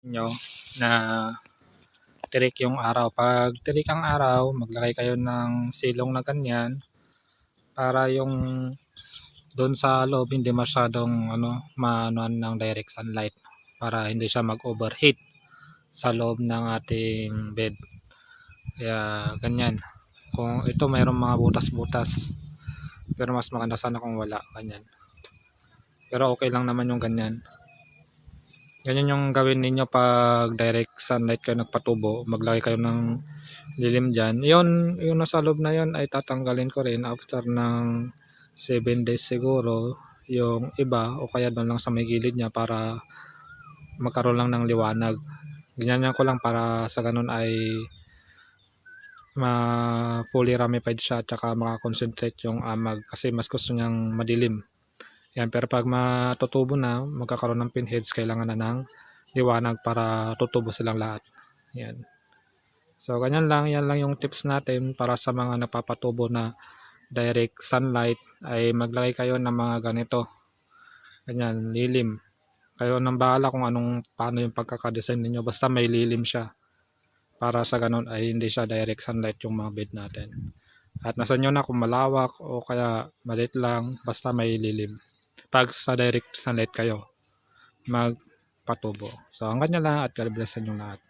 nyo na tirik yung araw. Pag tirik ang araw, maglagay kayo ng silong na ganyan para yung doon sa loob hindi masyadong ano, maanuan ng direct sunlight para hindi siya mag-overheat sa loob ng ating bed. Kaya ganyan. Kung ito mayroong mga butas-butas pero mas maganda sana kung wala ganyan. Pero okay lang naman yung ganyan. Ganyan yung gawin ninyo pag direct sunlight kayo nagpatubo. Maglagay kayo ng lilim dyan. Yun, yung nasa loob na yun ay tatanggalin ko rin after ng 7 days siguro. Yung iba o kaya doon lang sa may gilid niya para magkaroon lang ng liwanag. Ganyan ko lang para sa ganun ay ma fully ramified siya at saka makakonsentrate yung amag kasi mas gusto niyang madilim. Yan, pero pag matutubo na, magkakaroon ng pinheads, kailangan na ng liwanag para tutubo silang lahat. Yan. So, ganyan lang. Yan lang yung tips natin para sa mga napapatubo na direct sunlight ay maglagay kayo ng mga ganito. Ganyan, lilim. Kayo nang bahala kung anong paano yung pagkakadesign ninyo. Basta may lilim siya. Para sa ganun ay hindi siya direct sunlight yung mga bed natin. At nasa nyo na kung malawak o kaya malit lang, basta may lilim pag sa direct sunlight kayo magpatubo. So hanggang na lang at God bless sa inyong lahat.